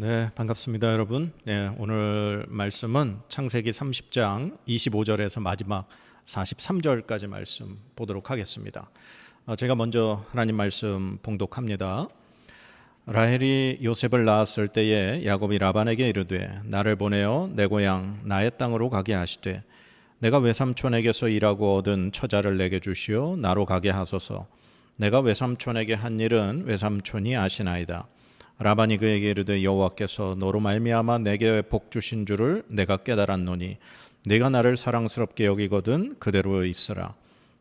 네, 반갑습니다, 여러분. 네, 오늘 말씀은 창세기 30장 25절에서 마지막 43절까지 말씀 보도록 하겠습니다. 어, 제가 먼저 하나님 말씀 봉독합니다. 라헬이 요셉을 낳았을 때에 야곱이 라반에게 이르되 나를 보내어 내 고향 나의 땅으로 가게 하시되 내가 외삼촌에게서 일하고 얻은 처자를 내게 주시어 나로 가게 하소서 내가 외삼촌에게 한 일은 외삼촌이 아시나이다 라반이 그에게 이르되 여호와께서 너로 말미암아 내게 복 주신 줄을 내가 깨달았노니 네가 나를 사랑스럽게 여기거든 그대로 있으라.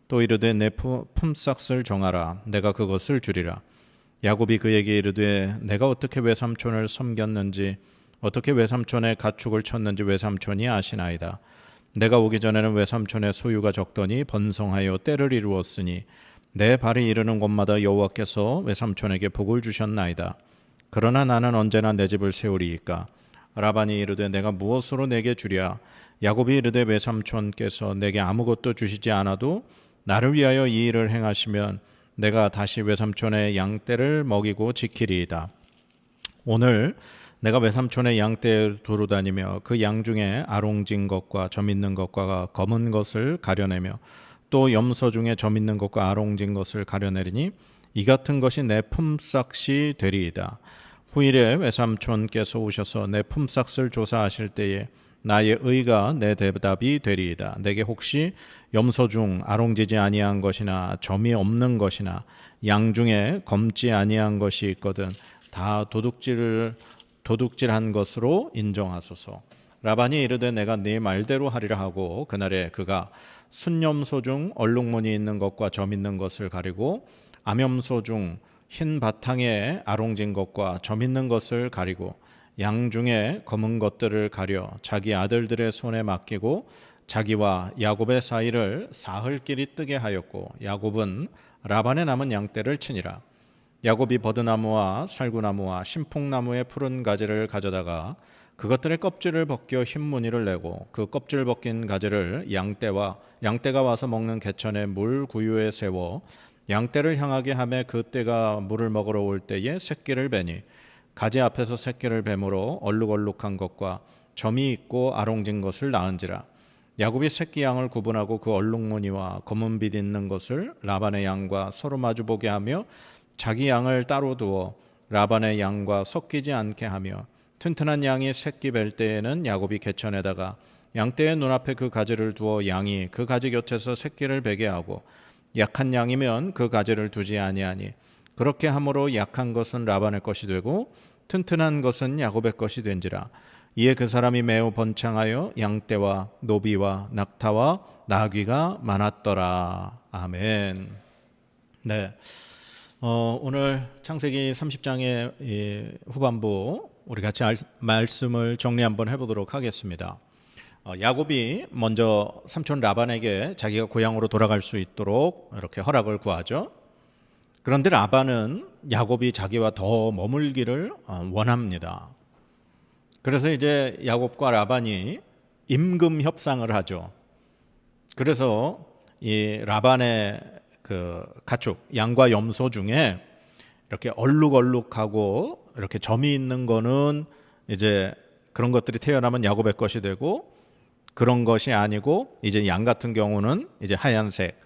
또 이르되 내 품- 품삯을 정하라. 내가 그것을 주리라. 야곱이 그에게 이르되 내가 어떻게 외삼촌을 섬겼는지 어떻게 외삼촌의 가축을 쳤는지 외삼촌이 아시나이다. 내가 오기 전에는 외삼촌의 소유가 적더니 번성하여 때를 이루었으니 내 발이 이르는 곳마다 여호와께서 외삼촌에게 복을 주셨나이다 그러나 나는 언제나 내 집을 세우리이까? 라반이 이르되 내가 무엇으로 내게 주랴? 야곱이 이르되 외삼촌께서 내게 아무것도 주시지 않아도 나를 위하여 이 일을 행하시면 내가 다시 외삼촌의 양떼를 먹이고 지키리이다. 오늘 내가 외삼촌의 양떼에 두루 다니며 그 양 중에 아롱진 것과 점 있는 것과 검은 것을 가려내며 또 염소 중에 점 있는 것과 아롱진 것을 가려내리니 이 같은 것이 내 품삯이 되리이다. 후일에 외삼촌께서 오셔서 내 품삯을 조사하실 때에 나의 의가 내 대답이 되리이다. 내게 혹시 염소 중 아롱지지 아니한 것이나 점이 없는 것이나 양 중에 검지 아니한 것이 있거든 다 도둑질을 도둑질한 것으로 인정하소서. 라반이 이르되 내가 네 말대로 하리라 하고 그날에 그가 순염소 중 얼룩무늬 있는 것과 점 있는 것을 가리고 암염소 중 흰 바탕에 아롱진 것과 점 있는 것을 가리고 양 중에 검은 것들을 가려 자기 아들들의 손에 맡기고 자기와 야곱의 사이를 사흘 길이 뜨게 하였고 야곱은 라반의 남은 양떼를 치니라. 야곱이 버드나무와 살구나무와 신풍나무의 푸른 가지를 가져다가 그것들의 껍질을 벗겨 흰 무늬를 내고 그 껍질 벗긴 가지를 양떼와 양떼가 와서 먹는 개천의 물 구유에 세워 양떼를 향하게 하매 그 떼가 물을 먹으러 올 때에 새끼를 베니 가지 앞에서 새끼를 뱀으로 얼룩얼룩한 것과 점이 있고 아롱진 것을 낳은지라. 야곱이 새끼 양을 구분하고 그 얼룩무늬와 검은 빛 있는 것을 라반의 양과 서로 마주보게 하며 자기 양을 따로 두어 라반의 양과 섞이지 않게 하며 튼튼한 양이 새끼 뵐 때에는 야곱이 개천에다가 양떼의 눈앞에 그 가지를 두어 양이 그 가지 곁에서 새끼를 베게 하고 약한 양이면 그 가지를 두지 아니하니 그렇게 함으로 약한 것은 라반의 것이 되고 튼튼한 것은 야곱의 것이 된지라 이에 그 사람이 매우 번창하여 양떼와 노비와 낙타와 나귀가 많았더라 아멘. 네. 어, 오늘 창세기 30장의 이 후반부 우리 같이 알- 말씀을 정리 한번 해보도록 하겠습니다. 어, 야곱이 먼저 삼촌 라반에게 자기가 고향으로 돌아갈 수 있도록 이렇게 허락을 구하죠. 그런데 라반은 야곱이 자기와 더 머물기를 어, 원합니다. 그래서 이제 야곱과 라반이 임금 협상을 하죠. 그래서 이 라반의 그 가축 양과 염소 중에 이렇게 얼룩얼룩하고 이렇게 점이 있는 거는 이제 그런 것들이 태어나면 야곱의 것이 되고 그런 것이 아니고 이제 양 같은 경우는 이제 하얀색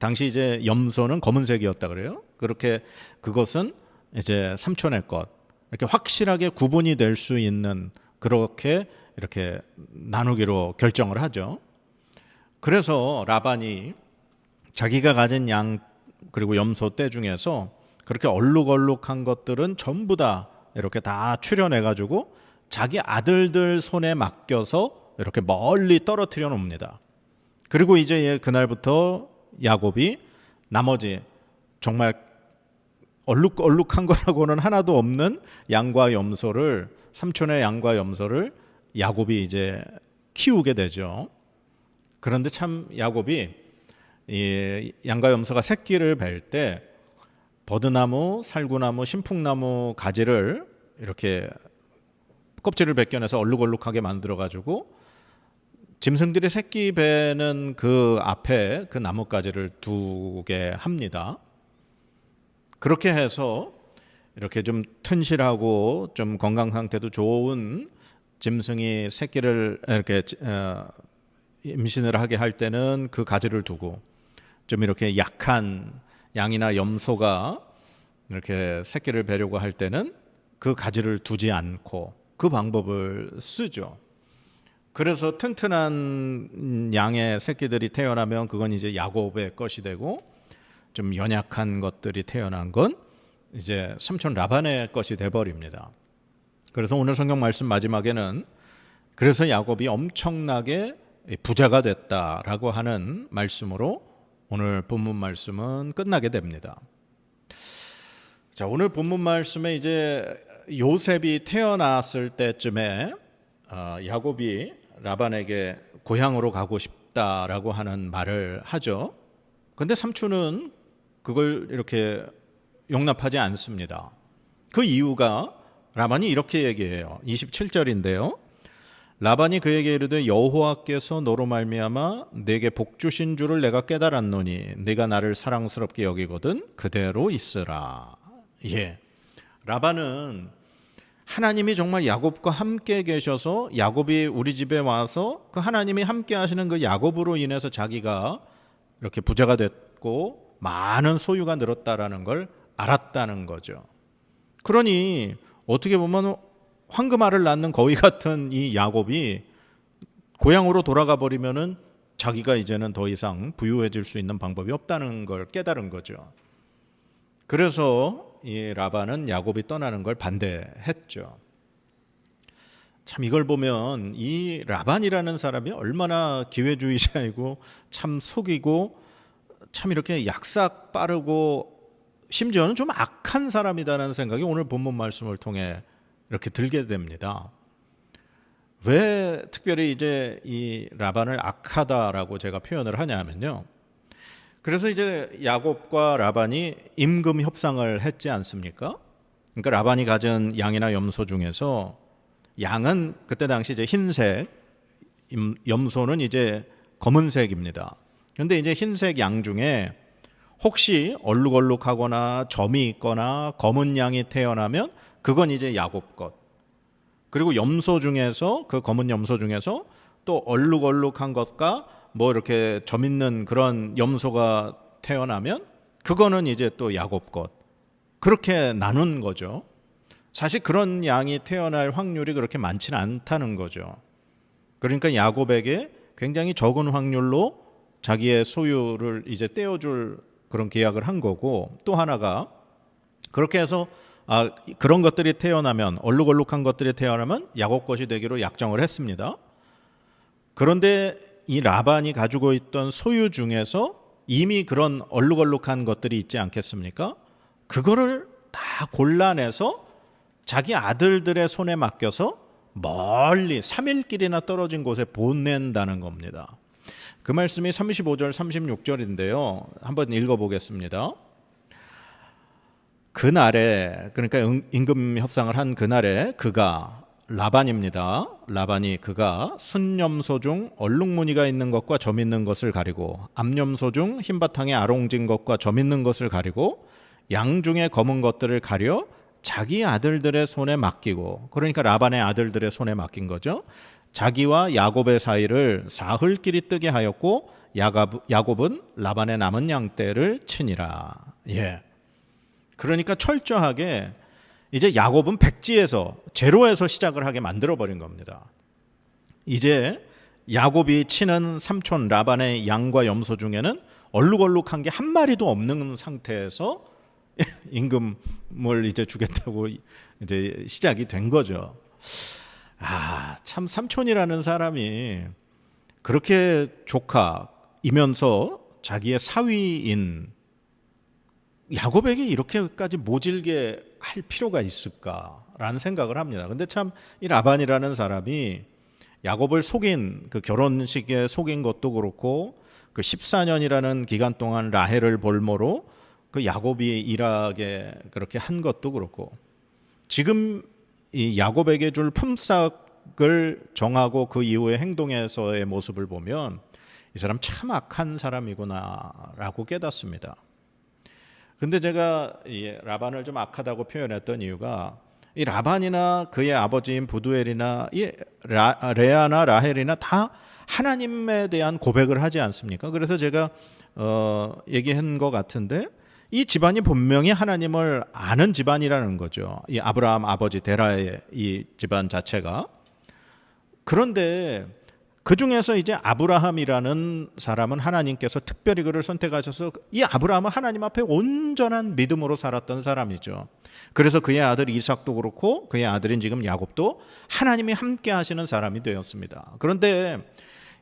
당시 이제 염소는 검은색이었다 그래요. 그렇게 그것은 이제 삼촌의 것 이렇게 확실하게 구분이 될 수 있는 그렇게 이렇게 나누기로 결정을 하죠. 그래서 라반이 자기가 가진 양 그리고 염소 떼 중에서 그렇게 얼룩얼룩한 것들은 전부 다 이렇게 다 추려내 가지고 자기 아들들 손에 맡겨서 이렇게 멀리 떨어뜨려 놓습니다. 그리고 이제 그날부터 야곱이 나머지 정말 얼룩 얼룩한 거라고는 하나도 없는 양과 염소를 삼촌의 양과 염소를 야곱이 이제 키우게 되죠. 그런데 참 야곱이 이 양과 염소가 새끼를 뵐 때 버드나무, 살구나무, 신풍나무 가지를 이렇게 껍질을 벗겨내서 얼룩얼룩하게 만들어 가지고 짐승들이 새끼 배는 그 앞에 그 나뭇가지를 두게 합니다. 그렇게 해서 이렇게 좀 튼실하고 좀 건강 상태도 좋은 짐승이 새끼를 이렇게 어, 임신을 하게 할 때는 그 가지를 두고 좀 이렇게 약한 양이나 염소가 이렇게 새끼를 베려고 할 때는 그 가지를 두지 않고 그 방법을 쓰죠. 그래서 튼튼한 양의 새끼들이 태어나면 그건 이제 야곱의 것이 되고 좀 연약한 것들이 태어난 건 이제 삼촌 라반의 것이 돼 버립니다. 그래서 오늘 성경 말씀 마지막에는 그래서 야곱이 엄청나게 부자가 됐다라고 하는 말씀으로 오늘 본문 말씀은 끝나게 됩니다. 자, 오늘 본문 말씀에 이제 요셉이 태어났을 때쯤에 어, 야곱이 라반에게 고향으로 가고 싶다라고 하는 말을 하죠. 근데 삼촌은 그걸 이렇게 용납하지 않습니다. 그 이유가 라반이 이렇게 얘기해요. 27절인데요. 라반이 그에게 이르되 여호와께서 너로 말미암아 내게 복 주신 줄을 내가 깨달았노니 네가 나를 사랑스럽게 여기거든 그대로 있으라. 예. 라반은 하나님이 정말 야곱과 함께 계셔서 야곱이 우리 집에 와서 그 하나님이 함께 하시는 그 야곱으로 인해서 자기가 이렇게 부자가 됐고 많은 소유가 늘었다라는 걸 알았다는 거죠. 그러니 어떻게 보면 황금알을 낳는 거위 같은 이 야곱이 고향으로 돌아가 버리면은 자기가 이제는 더 이상 부유해질 수 있는 방법이 없다는 걸 깨달은 거죠. 그래서 이 라반은 야곱이 떠나는 걸 반대했죠. 참 이걸 보면 이 라반이라는 사람이 얼마나 기회주의자이고 참 속이고 참 이렇게 약삭 빠르고 심지어는 좀 악한 사람이다라는 생각이 오늘 본문 말씀을 통해 이렇게 들게 됩니다. 왜 특별히 이제 이 라반을 악하다라고 제가 표현을 하냐면요. 그래서 이제 야곱과 라반이 임금 협상을 했지 않습니까? 그러니까 라반이 가진 양이나 염소 중에서 양은 그때 당시 이제 흰색, 염소는 이제 검은색입니다. 그런데 이제 흰색 양 중에 혹시 얼룩얼룩하거나 점이 있거나 검은 양이 태어나면 그건 이제 야곱 것. 그리고 염소 중에서 그 검은 염소 중에서 또 얼룩얼룩한 것과 뭐 이렇게 점 있는 그런 염소가 태어나면 그거는 이제 또 야곱 것. 그렇게 나눈 거죠. 사실 그런 양이 태어날 확률이 그렇게 많지는 않다는 거죠. 그러니까 야곱에게 굉장히 적은 확률로 자기의 소유를 이제 떼어줄 그런 계약을 한 거고 또 하나가 그렇게 해서 아, 그런 것들이 태어나면 얼룩얼룩한 것들이 태어나면 야곱 것이 되기로 약정을 했습니다. 그런데 이 라반이 가지고 있던 소유 중에서 이미 그런 얼룩얼룩한 것들이 있지 않겠습니까? 그거를 다 골라내서 자기 아들들의 손에 맡겨서 멀리 3일길이나 떨어진 곳에 보낸다는 겁니다. 그 말씀이 35절 36절인데요. 한번 읽어 보겠습니다. 그날에 그러니까 임금 협상을 한 그날에 그가 라반입니다. 라반이 그가 순염소 중 얼룩무늬가 있는 것과 점 있는 것을 가리고 암염소 중 흰바탕에 아롱진 것과 점 있는 것을 가리고 양 중에 검은 것들을 가려 자기 아들들의 손에 맡기고 그러니까 라반의 아들들의 손에 맡긴 거죠. 자기와 야곱의 사이를 사흘길이 뜨게 하였고 야곱 은 라반의 남은 양떼를 치니라. 예. 그러니까 철저하게 이제 야곱은 백지에서 제로에서 시작을 하게 만들어 버린 겁니다. 이제 야곱이 치는 삼촌 라반의 양과 염소 중에는 얼룩얼룩한 게 한 마리도 없는 상태에서 임금을 이제 주겠다고 이제 시작이 된 거죠. 아, 참 삼촌이라는 사람이 그렇게 조카이면서 자기의 사위인 야곱에게 이렇게까지 모질게 할 필요가 있을까라는 생각을 합니다. 근데 참 이 라반이라는 사람이 야곱을 속인 그 결혼식에 속인 것도 그렇고 그 14년이라는 기간 동안 라헬을 볼모로 그 야곱이 일하게 그렇게 한 것도 그렇고 지금 이 야곱에게 줄 품삯을 정하고 그 이후의 행동에서의 모습을 보면 이 사람 참 악한 사람이구나라고 깨닫습니다. 근데 제가 이 라반을 좀 악하다고 표현했던 이유가 이 라반이나 그의 아버지인 부두엘이나 이 라, 레아나 라헬이나 다 하나님에 대한 고백을 하지 않습니까? 그래서 제가 어, 얘기한 것 같은데 이 집안이 분명히 하나님을 아는 집안이라는 거죠. 이 아브라함 아버지 데라의 이 집안 자체가 그런데 그 중에서 이제 아브라함이라는 사람은 하나님께서 특별히 그를 선택하셔서 이 아브라함은 하나님 앞에 온전한 믿음으로 살았던 사람이죠. 그래서 그의 아들 이삭도 그렇고 그의 아들인 지금 야곱도 하나님이 함께 하시는 사람이 되었습니다. 그런데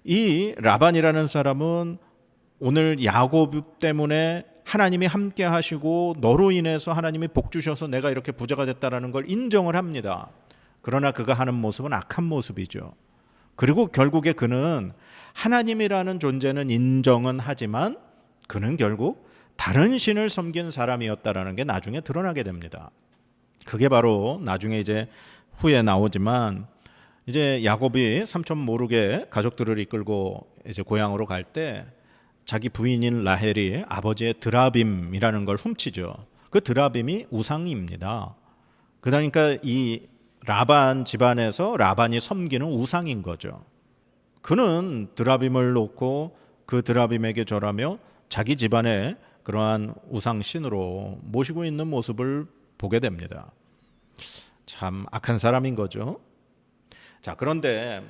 이 라반이라는 사람은 오늘 야곱 때문에 하나님이 함께 하시고 너로 인해서 하나님이 복 주셔서 내가 이렇게 부자가 됐다라는 걸 인정을 합니다. 그러나 그가 하는 모습은 악한 모습이죠. 그리고 결국에 그는 하나님이라는 존재는 인정은 하지만 그는 결국 다른 신을 섬긴 사람이었다라는 게 나중에 드러나게 됩니다. 그게 바로 나중에 이제 후에 나오지만 이제 야곱이 삼촌 모르게 가족들을 이끌고 이제 고향으로 갈 때 자기 부인인 라헬이 아버지의 드라빔이라는 걸 훔치죠. 그 드라빔이 우상입니다. 그러니까 이 라반 집안에서 라반이 섬기는 우상인 거죠. 그는 드라빔을 놓고 그 드라빔에게 절하며 자기 집안의 그러한 우상신으로 모시고 있는 모습을 보게 됩니다. 참 악한 사람인 거죠. 자, 그런데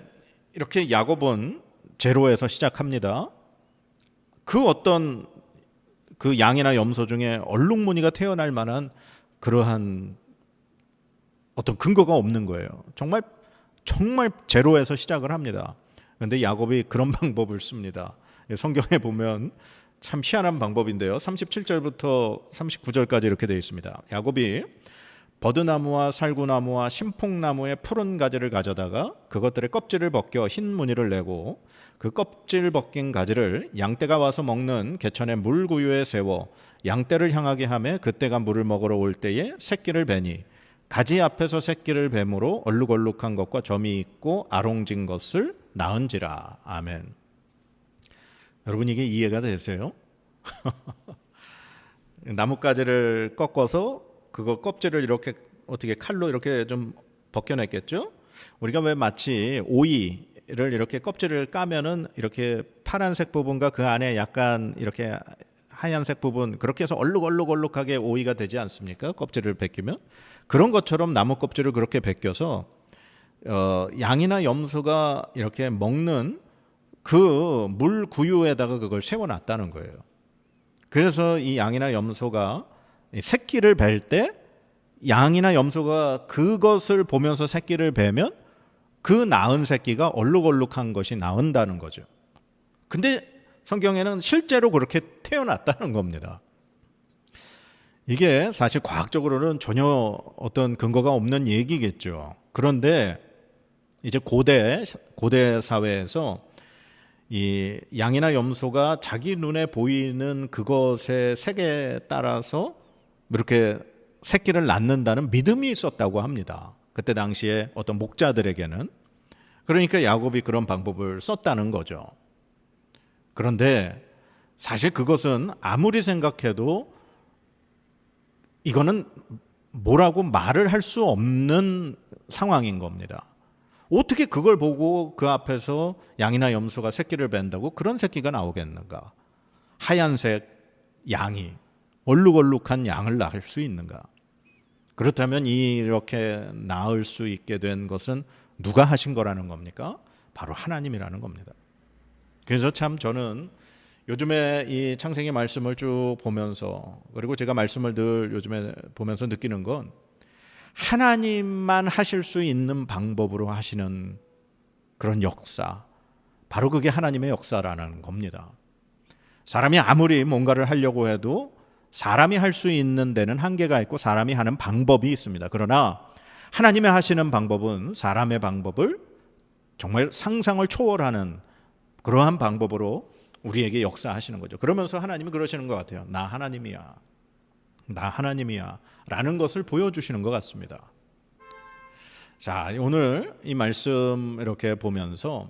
이렇게 야곱은 제로에서 시작합니다. 그 어떤 그 양이나 염소 중에 얼룩무늬가 태어날 만한 그러한 어떤 근거가 없는 거예요. 정말 정말 제로에서 시작을 합니다. 그런데 야곱이 그런 방법을 씁니다. 성경에 보면 참 희한한 방법인데요. 37절부터 39절까지 이렇게 되어 있습니다. 야곱이 버드나무와 살구나무와 신풍나무의 푸른 가지를 가져다가 그것들의 껍질을 벗겨 흰 무늬를 내고 그 껍질 벗긴 가지를 양떼가 와서 먹는 개천의 물구유에 세워 양떼를 향하게 하며 그때가 물을 먹으러 올 때에 새끼를 베니 가지 앞에서 새끼를 뱀으로 얼룩얼룩한 것과 점이 있고 아롱진 것을 낳은지라. 아멘. 여러분 이게 이해가 되세요? 나뭇가지를 꺾어서 그거 껍질을 이렇게 어떻게 칼로 이렇게 좀 벗겨냈겠죠? 우리가 왜 마치 오이를 이렇게 껍질을 까면은 이렇게 파란색 부분과 그 안에 약간 이렇게 하얀색 부분 그렇게 해서 얼룩얼룩얼룩하게 오이가 되지 않습니까? 껍질을 벗기면 그런 것처럼 나무 껍질을 그렇게 벗겨서 어, 양이나 염소가 이렇게 먹는 그 물 구유에다가 그걸 세워놨다는 거예요. 그래서 이 양이나 염소가 새끼를 뵐 때 양이나 염소가 그것을 보면서 새끼를 베면 그 낳은 새끼가 얼룩얼룩한 것이 나온다는 거죠. 근데 성경에는 실제로 그렇게 태어났다는 겁니다. 이게 사실 과학적으로는 전혀 어떤 근거가 없는 얘기겠죠. 그런데 이제 고대 고대 사회에서 이 양이나 염소가 자기 눈에 보이는 그것의 색에 따라서 이렇게 새끼를 낳는다는 믿음이 있었다고 합니다. 그때 당시에 어떤 목자들에게는 그러니까 야곱이 그런 방법을 썼다는 거죠. 그런데 사실 그것은 아무리 생각해도 이거는 뭐라고 말을 할 수 없는 상황인 겁니다. 어떻게 그걸 보고 그 앞에서 양이나 염소가 새끼를 벤다고 그런 새끼가 나오겠는가? 하얀색 양이 얼룩얼룩한 양을 낳을 수 있는가? 그렇다면 이렇게 낳을 수 있게 된 것은 누가 하신 거라는 겁니까? 바로 하나님이라는 겁니다. 그래서 참 저는 요즘에 이 창세기 말씀을 쭉 보면서 그리고 제가 말씀을 늘 요즘에 보면서 느끼는 건 하나님만 하실 수 있는 방법으로 하시는 그런 역사. 바로 그게 하나님의 역사라는 겁니다. 사람이 아무리 뭔가를 하려고 해도 사람이 할 수 있는 데는 한계가 있고 사람이 하는 방법이 있습니다. 그러나 하나님의 하시는 방법은 사람의 방법을 정말 상상을 초월하는 그러한 방법으로 우리에게 역사하시는 거죠. 그러면서 하나님이 그러시는 것 같아요. 나 하나님이야. 나 하나님이야. 라는 것을 보여주시는 것 같습니다. 자, 오늘 이 말씀 이렇게 보면서,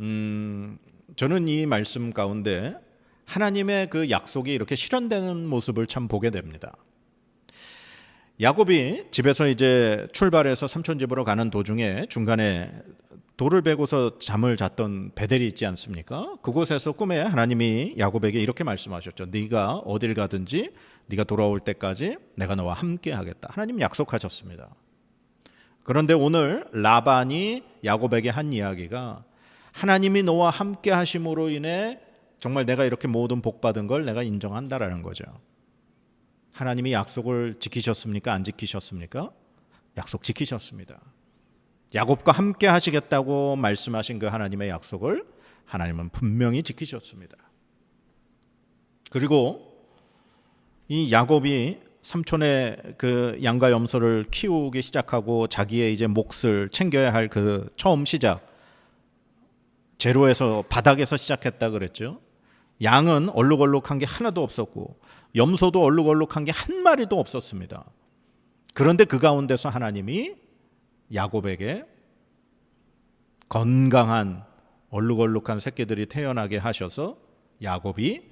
음, 저는 이 말씀 가운데 하나님의 그 약속이 이렇게 실현되는 모습을 참 보게 됩니다. 야곱이 집에서 이제 출발해서 삼촌 집으로 가는 도중에 중간에 돌을 베고서 잠을 잤던 베델이 있지 않습니까? 그곳에서 꿈에 하나님이 야곱에게 이렇게 말씀하셨죠. 네가 어딜 가든지 네가 돌아올 때까지 내가 너와 함께 하겠다. 하나님 약속하셨습니다. 그런데 오늘 라반이 야곱에게 한 이야기가 하나님이 너와 함께 하심으로 인해 정말 내가 이렇게 모든 복 받은 걸 내가 인정한다라는 거죠. 하나님이 약속을 지키셨습니까? 안 지키셨습니까? 약속 지키셨습니다. 야곱과 함께 하시겠다고 말씀하신 그 하나님의 약속을 하나님은 분명히 지키셨습니다. 그리고 이 야곱이 삼촌의 그 양과 염소를 키우기 시작하고 자기의 이제 몫을 챙겨야 할 그 처음 시작 제로에서 바닥에서 시작했다 그랬죠. 양은 얼룩얼룩한 게 하나도 없었고 염소도 얼룩얼룩한 게 한 마리도 없었습니다. 그런데 그 가운데서 하나님이 야곱에게 건강한 얼룩얼룩한 새끼들이 태어나게 하셔서 야곱이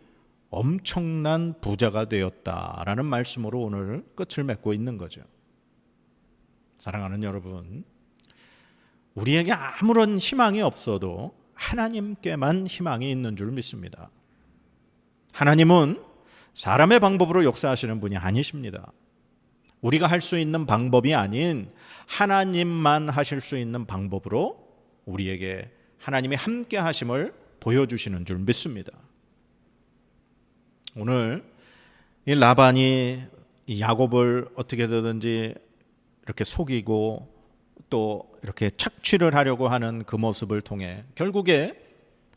엄청난 부자가 되었다라는 말씀으로 오늘 끝을 맺고 있는 거죠. 사랑하는 여러분, 우리에게 아무런 희망이 없어도 하나님께만 희망이 있는 줄 믿습니다. 하나님은 사람의 방법으로 역사하시는 분이 아니십니다. 우리가 할 수 있는 방법이 아닌 하나님만 하실 수 있는 방법으로 우리에게 하나님이 함께 하심을 보여주시는 줄 믿습니다. 오늘 이 라반이 이 야곱을 어떻게든지 이렇게 속이고 또 이렇게 착취를 하려고 하는 그 모습을 통해 결국에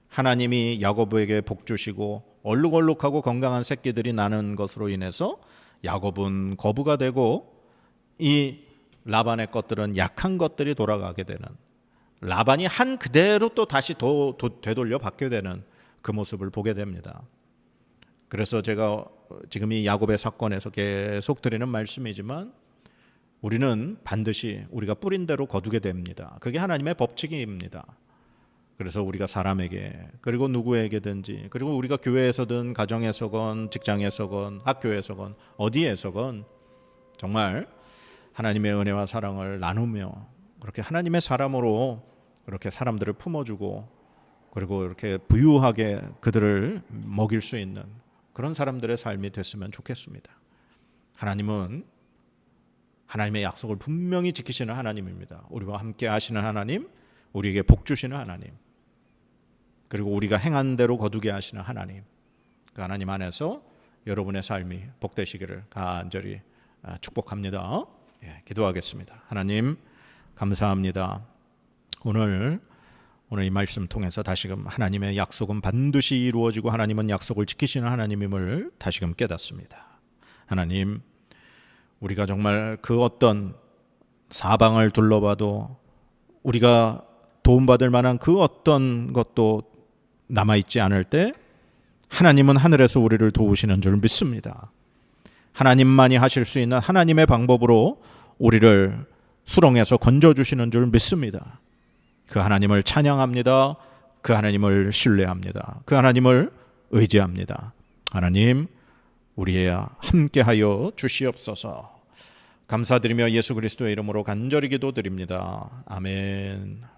하나님이 야곱에게 복 주시고 얼룩얼룩하고 건강한 새끼들이 나는 것으로 인해서 야곱은 거부가 되고 이 라반의 것들은 약한 것들이 돌아가게 되는 라반이 한 그대로 또 다시 도, 도, 되돌려 받게 되는 그 모습을 보게 됩니다. 그래서 제가 지금 이 야곱의 사건에서 계속 드리는 말씀이지만 우리는 반드시 우리가 뿌린 대로 거두게 됩니다. 그게 하나님의 법칙입니다. 그래서 우리가 사람에게 그리고 누구에게든지 그리고 우리가 교회에서든 가정에서건 직장에서건 학교에서건 어디에서건 정말 하나님의 은혜와 사랑을 나누며 그렇게 하나님의 사람으로 그렇게 사람들을 품어주고 그리고 이렇게 부유하게 그들을 먹일 수 있는 그런 사람들의 삶이 됐으면 좋겠습니다. 하나님은 하나님의 약속을 분명히 지키시는 하나님입니다. 우리와 함께 하시는 하나님, 우리에게 복 주시는 하나님. 그리고 우리가 행한 대로 거두게 하시는 하나님. 그 하나님 안에서 여러분의 삶이 복되시기를 간절히 아, 축복합니다. 예, 기도하겠습니다. 하나님 감사합니다. 오늘 오늘 이 말씀 통해서 다시금 하나님의 약속은 반드시 이루어지고 하나님은 약속을 지키시는 하나님임을 다시금 깨닫습니다. 하나님 우리가 정말 그 어떤 사방을 둘러봐도 우리가 도움받을 만한 그 어떤 것도 남아 있지 않을 때 하나님은 하늘에서 우리를 도우시는 줄 믿습니다. 하나님만이 하실 수 있는 하나님의 방법으로 우리를 수렁에서 건져 주시는 줄 믿습니다. 그 하나님을 찬양합니다. 그 하나님을 신뢰합니다. 그 하나님을 의지합니다. 하나님, 우리의 함께하여 주시옵소서. 감사드리며 예수 그리스도의 이름으로 간절히 기도드립니다. 아멘.